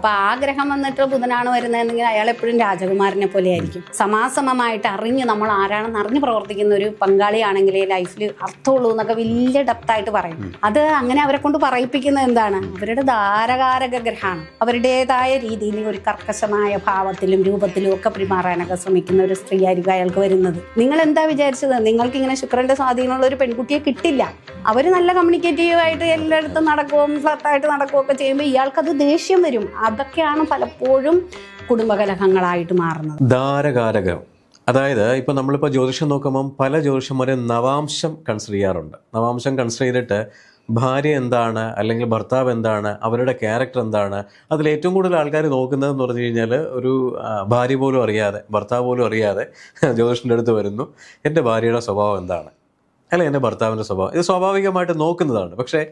അപ്പൊ ആഗ്രഹം വന്നിട്ട് ബുധനാണ് വരുന്നതെങ്കിൽ അയാൾ എപ്പോഴും രാജകുമാരനെ പോലെ ആയിരിക്കും സമാസമമായിട്ട് അറിഞ്ഞ് നമ്മൾ ആരാണെന്ന് അറിഞ്ഞ് പ്രവർത്തിക്കുന്ന ഒരു പങ്കാളിയാണെങ്കിലേ ലൈഫിൽ അർത്ഥമുള്ളൂ എന്നൊക്കെ വലിയ ഡെപ്തായിട്ട് പറയും. അത് അങ്ങനെ അവരെ കൊണ്ട് പറയിപ്പിക്കുന്നത് എന്താണ്? അവരുടെ ധാരകാരക ഗ്രഹമാണ്. അവരുടേതായ രീതിയിൽ ഒരു കർക്കശമായ ഭാവത്തിലും രൂപത്തിലും ഒക്കെ പെരുമാറാനൊക്കെ ശ്രമിക്കുന്ന ഒരു സ്ത്രീ ആയിരിക്കും അയാൾക്ക് വരുന്നത്. നിങ്ങൾ എന്താ വിചാരിച്ചത്? നിങ്ങൾക്ക് ഇങ്ങനെ ശുക്രന്റെ സ്വാധീനമുള്ള ഒരു പെൺകുട്ടിയെ കിട്ടില്ല. അവർ നല്ല കമ്മ്യൂണിക്കേറ്റീവ് ആയിട്ട് എല്ലായിടത്തും നടക്കുകയും ഫ്ലർട്ടായിട്ട് നടക്കുകയൊക്കെ ചെയ്യുമ്പോൾ ഇയാൾക്കത് ദേഷ്യം വരും. അതൊക്കെയാണ് പലപ്പോഴും കുടുംബകലഹങ്ങളായിട്ട് മാറുന്നത്. ധാരകാരകം. അതായത് ഇപ്പം നമ്മളിപ്പോൾ ജ്യോതിഷം നോക്കുമ്പം പല ജ്യോതിഷന്മാരും നവാംശം കൺസിഡർ ചെയ്യാറുണ്ട്. നവാംശം കൺസിഡർ ചെയ്തിട്ട് ഭാര്യ എന്താണ് അല്ലെങ്കിൽ ഭർത്താവ് എന്താണ് അവരുടെ ക്യാരക്ടർ എന്താണ് അതിൽ ഏറ്റവും കൂടുതൽ ആൾക്കാർ നോക്കുന്നത് എന്ന് പറഞ്ഞു കഴിഞ്ഞാൽ ഒരു ഭാര്യ പോലും അറിയാതെ ഭർത്താവ് പോലും അറിയാതെ ജ്യോതിഷന്റെ അടുത്ത് വരുന്നു. എന്റെ ഭാര്യയുടെ സ്വഭാവം എന്താണ്? അല്ലെങ്കിൽ എന്റെ ഭർത്താവിന്റെ സ്വഭാവം. ഇത് സ്വാഭാവികമായിട്ട് നോക്കുന്നതാണ്. പക്ഷേ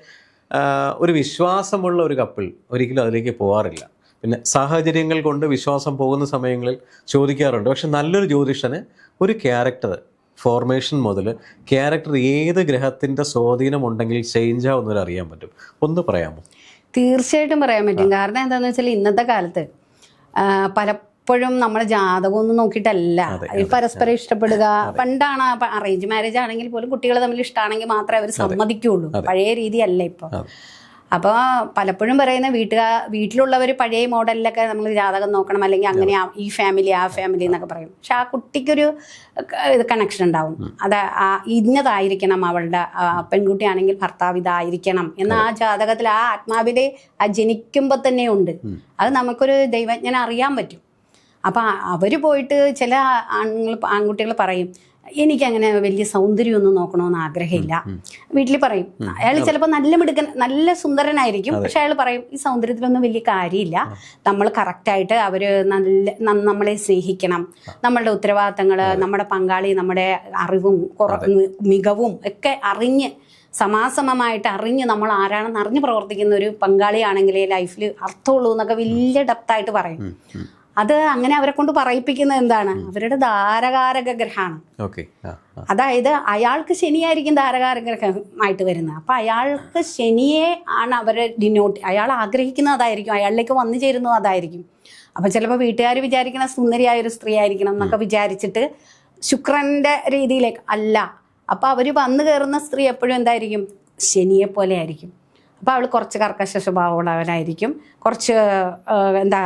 ഒരു വിശ്വാസമുള്ള ഒരു കപ്പിൾ ഒരിക്കലും അതിലേക്ക് പോകാറില്ല പിന്നെ സാഹചര്യങ്ങൾ കൊണ്ട് വിശ്വാസം പോകുന്ന സമയങ്ങളിൽ ചോദിക്കാറുണ്ട്. പക്ഷെ നല്ലൊരു ജ്യോതിഷന് ഒരു ക്യാരക്ടർ ഫോർമേഷൻ മുതൽ ക്യാരക്ടർ ഏത് ഗ്രഹത്തിന്റെ സ്വാധീനം ഉണ്ടെങ്കിൽ ചേഞ്ച് ആവുന്നവർ അറിയാൻ പറ്റും. ഒന്ന് പറയാമോ? തീർച്ചയായിട്ടും പറയാൻ പറ്റും. കാരണം എന്താണെന്ന് വെച്ചാൽ ഇന്നത്തെ കാലത്ത് ആ, പലപ്പോഴും നമ്മുടെ ജാതകം ഒന്നും നോക്കിയിട്ടല്ല പരസ്പരം ഇഷ്ടപ്പെടുക. പണ്ടാണ് അറേഞ്ച് മാരേജ് ആണെങ്കിൽ പോലും കുട്ടികൾ തമ്മിൽ ഇഷ്ടമാണെങ്കിൽ മാത്രമേ അവർ സമ്മതിക്കുള്ളൂ. പഴയ രീതിയല്ല ഇപ്പോൾ അപ്പോൾ പലപ്പോഴും പറയുന്ന വീട്ടുകാർ വീട്ടിലുള്ളവർ പഴയ മോഡലിലൊക്കെ നമ്മൾ ജാതകം നോക്കണം. അല്ലെങ്കിൽ അങ്ങനെ ഈ ഫാമിലി ആ ഫാമിലി എന്നൊക്കെ പറയും. പക്ഷെ ആ കുട്ടിക്കൊരു ഇത് കണക്ഷൻ ഉണ്ടാവും. അത് ആ ഇന്നതായിരിക്കണം അവളുടെ പെൺകുട്ടിയാണെങ്കിൽ ഭർത്താവ് ഇതായിരിക്കണം എന്ന് ആ ജാതകത്തിൽ ആ ആത്മാവിലെ ആ ജനിക്കുമ്പോൾ തന്നെ ഉണ്ട്. അത് നമുക്കൊരു ദൈവജ്ഞനെ അറിയാൻ പറ്റും. അപ്പം അവർ പോയിട്ട് ചില ആണുങ്ങൾ ആൺകുട്ടികൾ പറയും എനിക്കങ്ങനെ വലിയ സൗന്ദര്യമൊന്നും നോക്കണമെന്ന് ആഗ്രഹമില്ല. വീട്ടിൽ പറയും. അയാൾ ചിലപ്പോൾ നല്ല മിടുക്കൻ നല്ല സുന്ദരനായിരിക്കും. പക്ഷെ അയാൾ പറയും ഈ സൗന്ദര്യത്തിലൊന്നും വലിയ കാര്യമില്ല. നമ്മൾ കറക്റ്റായിട്ട് അവർ നല്ല നമ്മളെ സ്നേഹിക്കണം. നമ്മളുടെ ഉത്തരവാദിത്തങ്ങൾ നമ്മുടെ പങ്കാളി നമ്മുടെ അറിവും കുറ മികവും ഒക്കെ അറിഞ്ഞ് സമാസമമായിട്ട് അറിഞ്ഞ് നമ്മൾ ആരാണെന്ന് അറിഞ്ഞ് പ്രവർത്തിക്കുന്ന ഒരു പങ്കാളിയാണെങ്കിലേ ലൈഫിൽ അർത്ഥമുള്ളൂ എന്നൊക്കെ വലിയ ഡെപ്തായിട്ട് പറയും. അത് അങ്ങനെ അവരെ കൊണ്ട് പറയിപ്പിക്കുന്നത് എന്താണ്? അവരുടെ ധാരകാരക ഗ്രഹമാണ്. അതായത് അയാൾക്ക് ശനിയായിരിക്കും ധാരകാരക ഗ്രഹമായിട്ട് വരുന്നത്. അപ്പൊ അയാൾക്ക് ശനിയെ ആണ് അവരെ ഡിനോട്ട് അയാൾ ആഗ്രഹിക്കുന്നത് അതായിരിക്കും. അയാളിലേക്ക് വന്നു ചേരുന്നത് അതായിരിക്കും. അപ്പൊ ചിലപ്പോൾ വീട്ടുകാർ വിചാരിക്കുന്ന സുന്ദരിയായ ഒരു സ്ത്രീ ആയിരിക്കണം എന്നൊക്കെ വിചാരിച്ചിട്ട് ശുക്രന്റെ രീതിയിലേക്ക് അല്ല. അപ്പൊ അവർ വന്നു കയറുന്ന സ്ത്രീ എപ്പോഴും എന്തായിരിക്കും? ശനിയെ പോലെ ആയിരിക്കും. അപ്പോൾ അവൾ കുറച്ച് കർക്കശ സ്വഭാവമുള്ളവരായിരിക്കും കുറച്ച് എന്താ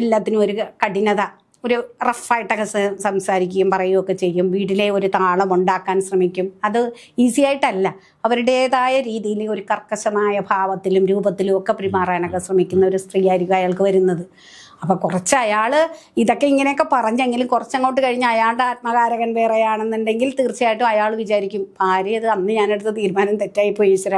എല്ലാത്തിനും ഒരു കഠിനത ഒരു റഫായിട്ടൊക്കെ സംസാരിക്കുകയും പറയുകയൊക്കെ ചെയ്യും. വീട്ടിലെ ഒരു താളം ഉണ്ടാക്കാൻ ശ്രമിക്കും. അത് ഈസി ആയിട്ടല്ല അവരുടേതായ രീതിയിൽ ഒരു കർക്കശമായ ഭാവത്തിലും രൂപത്തിലും ഒക്കെ പെരുമാറാനൊക്കെ ശ്രമിക്കുന്ന ഒരു സ്ത്രീ ആയിരിക്കും അയാൾക്ക് വരുന്നത്. അപ്പോൾ കുറച്ച് അയാൾ ഇതൊക്കെ ഇങ്ങനെയൊക്കെ പറഞ്ഞെങ്കിലും കുറച്ചങ്ങോട്ട് കഴിഞ്ഞ് അയാളുടെ ആത്മകാരകൻ വേറെയാണെന്നുണ്ടെങ്കിൽ തീർച്ചയായിട്ടും അയാൾ വിചാരിക്കും ഭാര്യ ഇത് അന്ന് ഞാനെടുത്ത തീരുമാനം തെറ്റായിപ്പോയി ഈശ്വര.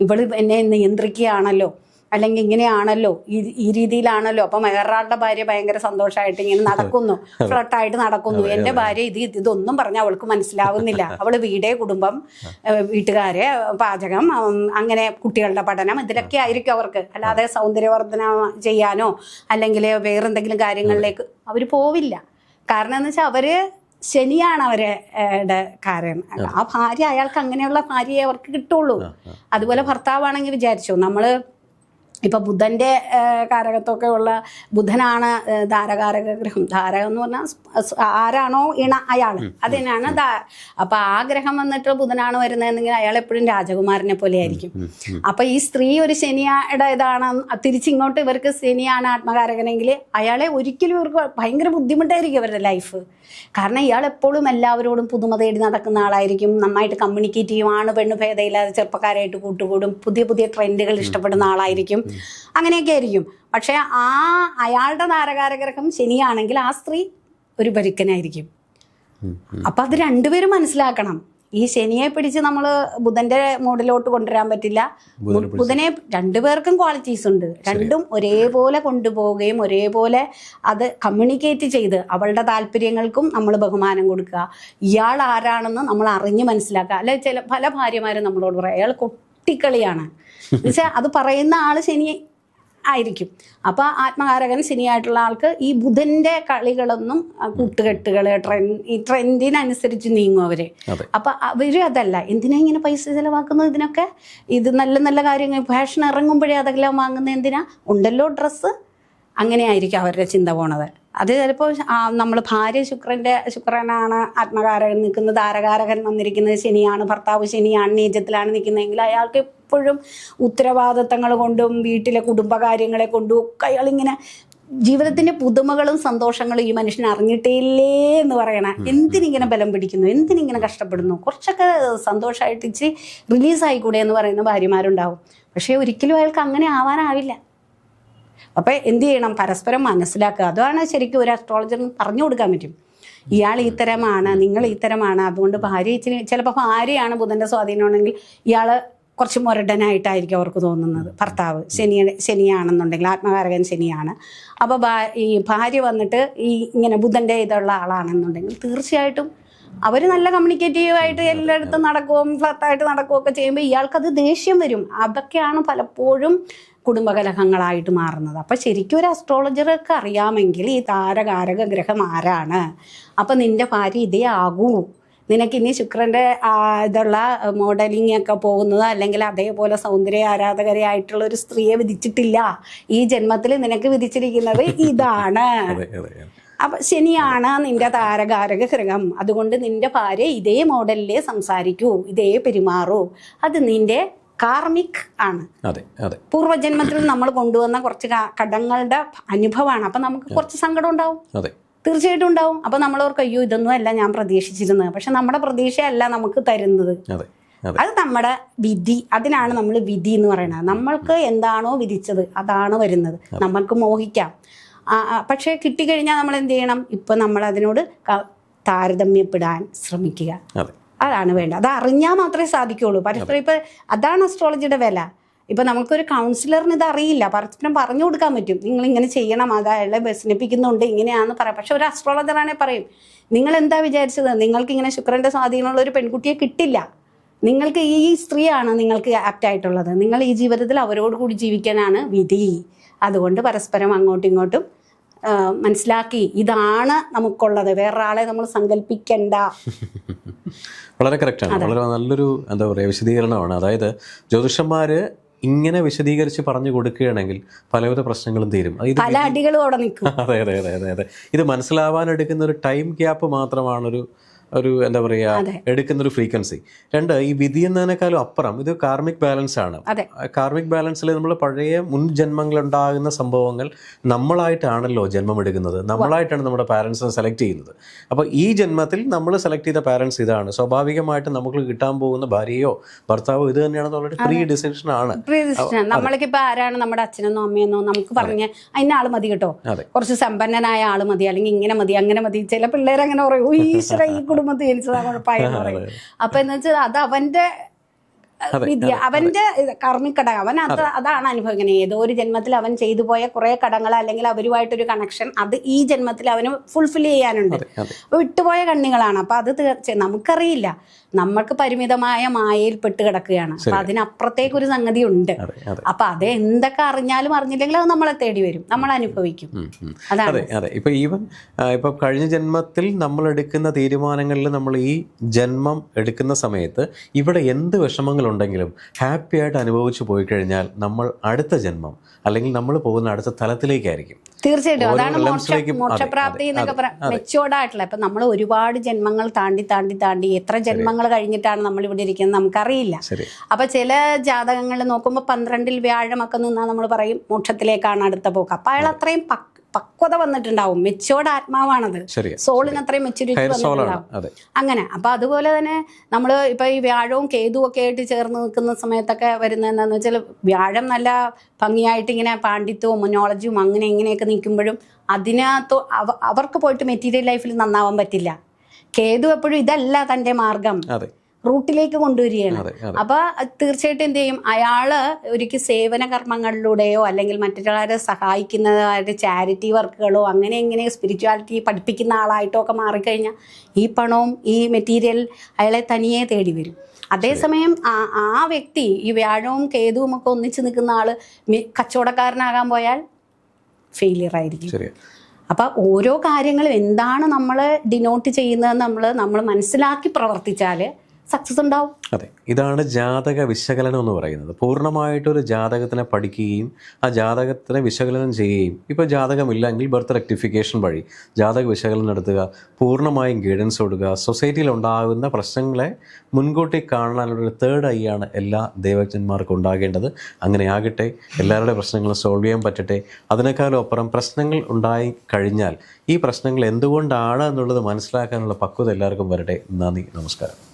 ഇവൾ എന്നെ നിയന്ത്രിക്കുകയാണല്ലോ. അല്ലെങ്കിൽ ഇങ്ങനെയാണല്ലോ ഈ രീതിയിലാണല്ലോ. അപ്പം വേറൊരാളുടെ ഭാര്യ ഭയങ്കര സന്തോഷമായിട്ട് ഇങ്ങനെ നടക്കുന്നു. ഫ്ലട്ടായിട്ട് നടക്കുന്നു. എന്റെ ഭാര്യ ഇത് ഇതൊന്നും പറഞ്ഞ അവൾക്ക് മനസ്സിലാവുന്നില്ല. അവൾ വീടേ കുടുംബം വീട്ടുകാര് പാചകം അങ്ങനെ കുട്ടികളുടെ പഠനം ഇതിലൊക്കെ ആയിരിക്കും അവർക്ക്. അല്ലാതെ സൗന്ദര്യവർദ്ധന ചെയ്യാനോ അല്ലെങ്കിൽ വേറെന്തെങ്കിലും കാര്യങ്ങളിലേക്ക് അവർ പോവില്ല. കാരണം എന്ന് വെച്ചാൽ അവർ ശനിയാണ് അവരുടെ കാരണം. ആ. ഭാര്യ അയാൾക്ക് അങ്ങനെയുള്ള ഭാര്യയെ അവർക്ക് കിട്ടുള്ളൂ. അതുപോലെ ഭർത്താവാണെങ്കിൽ വിചാരിച്ചു. നമ്മൾ ഇപ്പൊ ബുധന്റെ കാരകത്തൊക്കെ ഉള്ള ബുധനാണ് ധാരകാരക ഗ്രഹം. ധാരകം എന്ന് പറഞ്ഞാൽ ആരാണോ ഇണ അയാൾ അതിനാണ് ധാ അപ്പൊ ആ ഗ്രഹം വന്നിട്ട് ബുധനാണ് വരുന്നതെങ്കിൽ അയാൾ എപ്പോഴും രാജകുമാരനെ പോലെ ആയിരിക്കും അപ്പൊ ഈ സ്ത്രീ ഒരു ശനിയുടെ ഇതാണ് തിരിച്ചിങ്ങോട്ട് ഇവർക്ക് ശനിയാണ് ആത്മകാരകനെങ്കിൽ അയാളെ ഒരിക്കലും ഇവർക്ക് ഭയങ്കര ബുദ്ധിമുട്ടായിരിക്കും അവരുടെ ലൈഫ്. കാരണം ഇയാൾ എപ്പോഴും എല്ലാവരോടും പുതുമ തേടി നടക്കുന്ന ആളായിരിക്കും. നന്നായിട്ട് കമ്മ്യൂണിക്കേറ്റ് ചെയ്യുവാണ് പെണ്ണ് ഭേദമില്ലാതെ ചെറുപ്പക്കാരായിട്ട് കൂട്ടുകൂടും. പുതിയ പുതിയ ട്രെൻഡുകൾ ഇഷ്ടപ്പെടുന്ന ആളായിരിക്കും. അങ്ങനെയൊക്കെ ആയിരിക്കും. പക്ഷേ ആ അയാളുടെ താരകാരഗ്രഹം ശനിയാണെങ്കിൽ ആ സ്ത്രീ ഒരു പരുക്കനായിരിക്കും. അപ്പൊ അത് രണ്ടുപേരും മനസ്സിലാക്കണം. ഈ ശനിയെ പിടിച്ച് നമ്മൾ ബുധന്റെ മോഡിലോട്ട് കൊണ്ടുവരാൻ പറ്റില്ല. ബുധനെ ബുധനെ രണ്ടുപേർക്കും ക്വാളിറ്റീസ് ഉണ്ട്. രണ്ടും ഒരേപോലെ കൊണ്ടുപോവുകയും ഒരേപോലെ അത് കമ്മ്യൂണിക്കേറ്റ് ചെയ്ത് അവളുടെ താല്പര്യങ്ങൾക്കും നമ്മൾ ബഹുമാനം കൊടുക്കുക. ഇയാൾ ആരാണെന്ന് നമ്മൾ അറിഞ്ഞ് മനസ്സിലാക്കുക. അല്ലെ ചില പല ഭാര്യമാരും നമ്മളോട് പറയാം. അയാൾ കൊട്ടിക്കളിയാണ്. എന്നുവെച്ചാൽ അത് പറയുന്ന ആൾ ശനി ആയിരിക്കും. അപ്പോൾ ആത്മകാരകൻ ശനിയായിട്ടുള്ള ആൾക്ക് ഈ ബുധന്റെ കളികളൊന്നും കൂട്ടുകെട്ടുകൾ ട്രെൻഡ് ഈ ട്രെൻഡിനനുസരിച്ച് നീങ്ങും അവർ. അപ്പൊ അവർ അതല്ല എന്തിനാ ഇങ്ങനെ പൈസ ചിലവാക്കുന്നത് ഇതിനൊക്കെ? ഇത് നല്ല നല്ല കാര്യങ്ങൾ ഫാഷൻ ഇറങ്ങുമ്പോഴേ അതെല്ലാം വാങ്ങുന്നത് എന്തിനാ? ഉണ്ടല്ലോ ഡ്രസ്സ് അങ്ങനെയായിരിക്കും അവരുടെ ചിന്ത പോണത്. അത് ചിലപ്പോൾ നമ്മൾ ഭാര്യ ശുക്രന്റെ ശുക്രനാണ് ആത്മകാരകൻ നിൽക്കുന്നത് താരകാരകൻ വന്നിരിക്കുന്നത് ശനിയാണ് ഭർത്താവ് ശനിയാണ് നീചത്തിലാണ് നിൽക്കുന്നതെങ്കിൽ അയാൾക്ക് എപ്പോഴും ഉത്തരവാദിത്തങ്ങൾ കൊണ്ടും വീട്ടിലെ കുടുംബകാര്യങ്ങളെ കൊണ്ടും ഒക്കെ അയാളിങ്ങനെ ജീവിതത്തിന്റെ പുതുമകളും സന്തോഷങ്ങളും ഈ മനുഷ്യൻ അറിഞ്ഞിട്ടില്ലേ എന്ന് പറയണ എന്തിനിങ്ങനെ ബലം പിടിക്കുന്നു? എന്തിനിങ്ങനെ കഷ്ടപ്പെടുന്നു? കുറച്ചൊക്കെ സന്തോഷമായിട്ട് ഇച്ചിരി റിലീസായിക്കൂടെ എന്ന് പറയുന്ന ഭാര്യമാരുണ്ടാവും. പക്ഷേ ഒരിക്കലും അയാൾക്ക് അങ്ങനെ ആവാനാവില്ല. അപ്പോൾ എന്ത് ചെയ്യണം? പരസ്പരം മനസ്സിലാക്കുക. അതാണ് ശരിക്കും ഒരു അസ്ട്രോളജറിന് പറഞ്ഞു കൊടുക്കാൻ പറ്റും. ഇയാൾ ഈ തരമാണ് നിങ്ങൾ ഈ തരമാണ് അതുകൊണ്ട് ഭാര്യ ഇച്ചിരി ചിലപ്പോൾ ഭാര്യയാണ് ബുധന്റെ സ്വാധീനമാണെങ്കിൽ ഇയാൾ കുറച്ച് മുരടനായിട്ടായിരിക്കും അവർക്ക് തോന്നുന്നത്. ഭർത്താവ് ശനി ശനിയാണെന്നുണ്ടെങ്കിൽ ആത്മകാരകൻ ശനിയാണ്. അപ്പോൾ ഭാ- ഈ ഭാര്യ വന്നിട്ട് ഈ ഇങ്ങനെ ബുധന്റെ ഇതുള്ള ആളാണെന്നുണ്ടെങ്കിൽ തീർച്ചയായിട്ടും അവർ നല്ല കമ്മ്യൂണിക്കേറ്റീവ് ആയിട്ട് എല്ലായിടത്തും നടക്കുകയും ഫ്ലത്തായിട്ട് നടക്കുകയൊക്കെ ചെയ്യുമ്പോൾ ഇയാൾക്കത് ദേഷ്യം വരും. അതൊക്കെയാണ് പലപ്പോഴും കുടുംബകലഹങ്ങളായിട്ട് മാറുന്നത്. അപ്പം ശരിക്കും ഒരു അസ്ട്രോളജർക്ക് അറിയാമെങ്കിൽ ഈ താരകാരക ഗ്രഹം ആരാണ്? അപ്പം നിന്റെ ഭാര്യ ഇതേ ആകൂ. നിനക്ക് ഇനി ശുക്രന്റെ ഇതുള്ള മോഡലിംഗ് ഒക്കെ പോകുന്നത് അല്ലെങ്കിൽ അതേപോലെ സൗന്ദര്യ ആരാധകരായിട്ടുള്ള ഒരു സ്ത്രീയെ വിധിച്ചിട്ടില്ല. ഈ ജന്മത്തിൽ നിനക്ക് വിധിച്ചിരിക്കുന്നത് ഇതാണ്. അപ്പം. ശനിയാണ് നിന്റെ താരകാരക ഗ്രഹം. അതുകൊണ്ട് നിന്റെ ഭാര്യ ഇതേ മോഡലിലേ സംസാരിക്കൂ ഇതേ പെരുമാറൂ. അത് നിന്റെ കാർമിക് ആണ്. പൂർവജന്മത്തിൽ നമ്മൾ കൊണ്ടുവന്ന കുറച്ച് കടങ്ങളുടെ അനുഭവമാണ്. അപ്പം നമുക്ക് കുറച്ച് സങ്കടം ഉണ്ടാവും. തീർച്ചയായിട്ടും ഉണ്ടാവും. അപ്പം നമ്മളവർക്ക് അയ്യോ ഇതൊന്നും അല്ല ഞാൻ പ്രതീക്ഷിച്ചിരുന്നത്. പക്ഷെ നമ്മുടെ പ്രതീക്ഷയല്ല നമുക്ക് തരുന്നത്. അതെ നമ്മുടെ വിധി അതിനാണ് നമ്മൾ വിധി എന്ന് പറയുന്നത്. നമ്മൾക്ക് എന്താണോ വിധിച്ചത് അതാണ് വരുന്നത്. നമ്മൾക്ക് മോഹിക്കാം. പക്ഷെ കിട്ടിക്കഴിഞ്ഞാൽ നമ്മൾ എന്ത് ചെയ്യണം? ഇപ്പം നമ്മൾ അതിനോട് താരതമ്യപ്പെടാൻ ശ്രമിക്കുക. അതെ. അതാണ് വേണ്ടത്? അത് അറിഞ്ഞാൽ മാത്രമേ സാധിക്കുകയുള്ളൂ പരസ്പരം ഇപ്പം അതാണ് അസ്ട്രോളജിയുടെ വില. ഇപ്പം നമുക്കൊരു കൗൺസിലറിന് ഇത് അറിയില്ല. പരസ്പരം പറഞ്ഞു കൊടുക്കാൻ പറ്റും. നിങ്ങൾ ഇങ്ങനെ ചെയ്യണം അതായത് വ്യസനിപ്പിക്കുന്നുണ്ട് ഇങ്ങനെയാണെന്ന് പറയാം. പക്ഷെ ഒരു അസ്ട്രോളജറാണെ പറയും. നിങ്ങൾ എന്താ വിചാരിച്ചത്? നിങ്ങൾക്ക് ഇങ്ങനെ ശുക്രന്റെ സ്വാധീനമുള്ള ഒരു പെൺകുട്ടിയെ കിട്ടില്ല. നിങ്ങൾക്ക് ഈ സ്ത്രീയാണ് നിങ്ങൾക്ക് ആപ്റ്റ് ആയിട്ടുള്ളത്. നിങ്ങൾ ഈ ജീവിതത്തിൽ അവരോട് കൂടി ജീവിക്കാനാണ് വിധി. അതുകൊണ്ട് പരസ്പരം അങ്ങോട്ടും ഇങ്ങോട്ടും മനസ്സിലാക്കി. ഇതാണ് നമുക്കുള്ളത്. വേറൊരാളെ നമ്മൾ സങ്കല്പിക്കണ്ട. വളരെ കറക്റ്റാണ് വളരെ നല്ലൊരു എന്താ പറയുക വിശദീകരണമാണ്. അതായത് ജ്യോതിഷന്മാര് ഇങ്ങനെ വിശദീകരിച്ച് പറഞ്ഞു കൊടുക്കുകയാണെങ്കിൽ പലവിധ പ്രശ്നങ്ങളും തീരും. അത് പല അടികളും അവിടെ നിൽക്കും. അതെ അതെ അതെ അതെ അതെ. ഇത് മനസ്സിലാവാൻ എടുക്കുന്ന ഒരു ടൈം ഗ്യാപ്പ് മാത്രമാണ് ഒരു എന്താ പറയുക എടുക്കുന്ന ഒരു ഫ്രീക്വൻസി. രണ്ട് ഈ വിധി എന്നതിനേക്കാളും അപ്പുറം ഇത് കാർമിക് ബാലൻസ് ആണ്. കാർമിക് ബാലൻസിൽ നമ്മൾ പഴയ മുൻ ജന്മങ്ങളുണ്ടാകുന്ന സംഭവങ്ങൾ നമ്മളായിട്ടാണല്ലോ ജന്മം എടുക്കുന്നത്. നമ്മളായിട്ടാണ് നമ്മുടെ പാരൻസിനെ സെലക്ട് ചെയ്യുന്നത്. അപ്പോൾ ഈ ജന്മത്തിൽ നമ്മൾ സെലക്ട് ചെയ്ത പാരൻസ് ഇതാണ്. സ്വാഭാവികമായിട്ട് നമുക്ക് കിട്ടാൻ പോകുന്ന ഭാര്യയോ ഭർത്താവോ ഇത് തന്നെയാണെന്നുള്ളൊരു പ്രീ ഡിസിഷൻ ആണ്. നമ്മളിപ്പോ നമ്മൾക്കിപ്പോൾ ആരാണ് നമ്മുടെ അച്ഛനെന്നോ അമ്മയെന്നോ നമുക്ക് പറഞ്ഞ് അതിന് ആൾ മതി കേട്ടോ. കുറച്ച് സമ്പന്നനായ ആൾ മതി. അല്ലെങ്കിൽ ഇങ്ങനെ മതി അങ്ങനെ മതി. ചില പിള്ളേർ അങ്ങനെ പറയും "ഓ, ഈശ്വര ഈ കുടുംബത്തിൽ ജനിച്ചതാ കുഴപ്പമായെന്ന് പറയും. അപ്പൊ എന്ന് വെച്ചാൽ അത് അവന്റെ വിദ്യ. അവന്റെ ഇത് കർമ്മിക്കട അവൻ അത് അതാണ് അനുഭവിക്കുന്നത് ഏതോ ഒരു ജന്മത്തിൽ അവൻ ചെയ്തു പോയ കുറെ കടങ്ങൾ അല്ലെങ്കിൽ അവരുമായിട്ടൊരു കണക്ഷൻ അത് ഈ ജന്മത്തിൽ അവന് ഫുൾഫിൽ ചെയ്യാനുണ്ട്. വിട്ടുപോയ കണ്ണികളാണ്. അപ്പൊ അത് നമുക്കറിയില്ല. നമ്മൾക്ക് പരിമിതമായ മായയിൽ പെട്ട് കിടക്കുകയാണ്. അപ്പൊ അതിനപ്പുറത്തേക്ക് ഒരു സംഗതി ഉണ്ട് അപ്പൊ അത് എന്തൊക്കെ അറിഞ്ഞാലും അറിഞ്ഞില്ലെങ്കിലും അത് നമ്മളെ തേടി വരും. നമ്മൾ അനുഭവിക്കും. അതെ അതെ. ഇപ്പൊ ഈവൻ ഇപ്പൊ കഴിഞ്ഞ ജന്മത്തിൽ നമ്മൾ എടുക്കുന്ന തീരുമാനങ്ങളിൽ നമ്മൾ ഈ ജന്മം എടുക്കുന്ന സമയത്ത് ഇവിടെ എന്ത് വിഷമങ്ങളുണ്ടെങ്കിലും ഹാപ്പി ആയിട്ട് അനുഭവിച്ചു പോയി കഴിഞ്ഞാൽ നമ്മൾ അടുത്ത ജന്മം അല്ലെങ്കിൽ നമ്മൾ പോകുന്ന അടുത്ത തലത്തിലേക്കായിരിക്കും. തീർച്ചയായിട്ടും. അതാണ് മോക്ഷ മോക്ഷപ്രാപ്തി എന്നൊക്കെ പറയാം. അതെ. ഇപ്പം നമ്മൾ ഒരുപാട് ജന്മങ്ങൾ താണ്ടി താണ്ടി താണ്ടി എത്ര ജന്മങ്ങൾ കഴിഞ്ഞിട്ടാണ് നമ്മൾ ഇവിടെ ഇരിക്കുന്നത് നമുക്കറിയില്ല. അപ്പം ചില ജാതകങ്ങൾ നോക്കുമ്പോൾ പന്ത്രണ്ടിൽ വ്യാഴമൊക്കെ നിന്നാൽ നമ്മൾ പറയും മോക്ഷത്തിലേക്കാണ് അടുത്ത പോക്ക്. അപ്പൊ അയാൾ അത്രയും പക്വത വന്നിട്ടുണ്ടാവും. മെച്ചോട് ആത്മാവാണത്. സോളിന് അത്രയും മെച്ചൂരിറ്റി വന്നിട്ടുണ്ടാവും. അങ്ങനെ. അപ്പൊ അതുപോലെ തന്നെ നമ്മൾ ഇപ്പൊ ഈ വ്യാഴവും കേതുവും ഒക്കെ ആയിട്ട് ചേർന്ന് നിൽക്കുന്ന സമയത്തൊക്കെ വരുന്ന എന്താണെന്ന് വെച്ചാൽ വ്യാഴം നല്ല ഭംഗിയായിട്ട് ഇങ്ങനെ പാണ്ഡിത്യവും മൊനോളജിയും അങ്ങനെ ഇങ്ങനെയൊക്കെ നിൽക്കുമ്പോഴും അതിനകത്ത് അവർക്ക് പോയിട്ട് മെറ്റീരിയൽ ലൈഫിൽ നന്നാവാൻ പറ്റില്ല. കേതു എപ്പോഴും ഇതല്ല തന്റെ മാർഗം. റൂട്ടിലേക്ക് കൊണ്ടുവരികയാണ്. അപ്പൊ തീർച്ചയായിട്ടും എന്ത് ചെയ്യും? അയാൾ ഒരിക്കൽ സേവന കർമ്മങ്ങളിലൂടെയോ അല്ലെങ്കിൽ മറ്റൊരാളെ സഹായിക്കുന്നതായിട്ട് ചാരിറ്റി വർക്കുകളോ അങ്ങനെ എങ്ങനെ സ്പിരിച്വാലിറ്റി പഠിപ്പിക്കുന്ന ആളായിട്ടോ ഒക്കെ മാറിക്കഴിഞ്ഞാൽ ഈ പണവും ഈ മെറ്റീരിയൽ അയാളെ തനിയെ തേടി വരും. അതേസമയം ആ ആ വ്യക്തി ഈ വ്യാഴവും കേതുവും ഒക്കെ ഒന്നിച്ചു നിൽക്കുന്ന ആൾ കച്ചവടക്കാരനാകാൻ പോയാൽ ഫെയിലിയർ ആയിരിക്കും. അപ്പൊ അപ്പം ഓരോ കാര്യങ്ങളും എന്താണ് നമ്മൾ ഡിനോട്ട് ചെയ്യുന്നത് നമ്മൾ നമ്മൾ മനസ്സിലാക്കി പ്രവർത്തിച്ചാൽ സക്സസ് ഉണ്ടാവും. അതെ ഇതാണ് ജാതക വിശകലനം എന്ന് പറയുന്നത്. പൂർണമായിട്ടൊരു ജാതകത്തിനെ പഠിക്കുകയും ആ ജാതകത്തിനെ വിശകലനം ചെയ്യുകയും ഇപ്പോൾ ജാതകമില്ലെങ്കിൽ ബർത്ത് റെക്ടിഫിക്കേഷൻ വഴി ജാതക വിശകലനം നടത്തുക പൂർണമായും ഗൈഡൻസ് കൊടുക്കുക സൊസൈറ്റിയിൽ ഉണ്ടാകുന്ന പ്രശ്നങ്ങളെ മുൻകൂട്ടി കാണാനുള്ള ഒരു തേർഡ് ഐ ആണ് എല്ലാ ദൈവജ്ഞന്മാർക്കും ഉണ്ടാകേണ്ടത്. അങ്ങനെ ആകട്ടെ എല്ലാവരുടെ പ്രശ്നങ്ങൾ സോൾവ് ചെയ്യാൻ പറ്റട്ടെ. അതിനേക്കാളും അപ്പുറം പ്രശ്നങ്ങൾ ഉണ്ടായി കഴിഞ്ഞാൽ ഈ പ്രശ്നങ്ങൾ എന്തുകൊണ്ടാണ് എന്നുള്ളത് മനസ്സിലാക്കാനുള്ള പക്വത എല്ലാവർക്കും വരട്ടെ. നന്ദി നമസ്കാരം.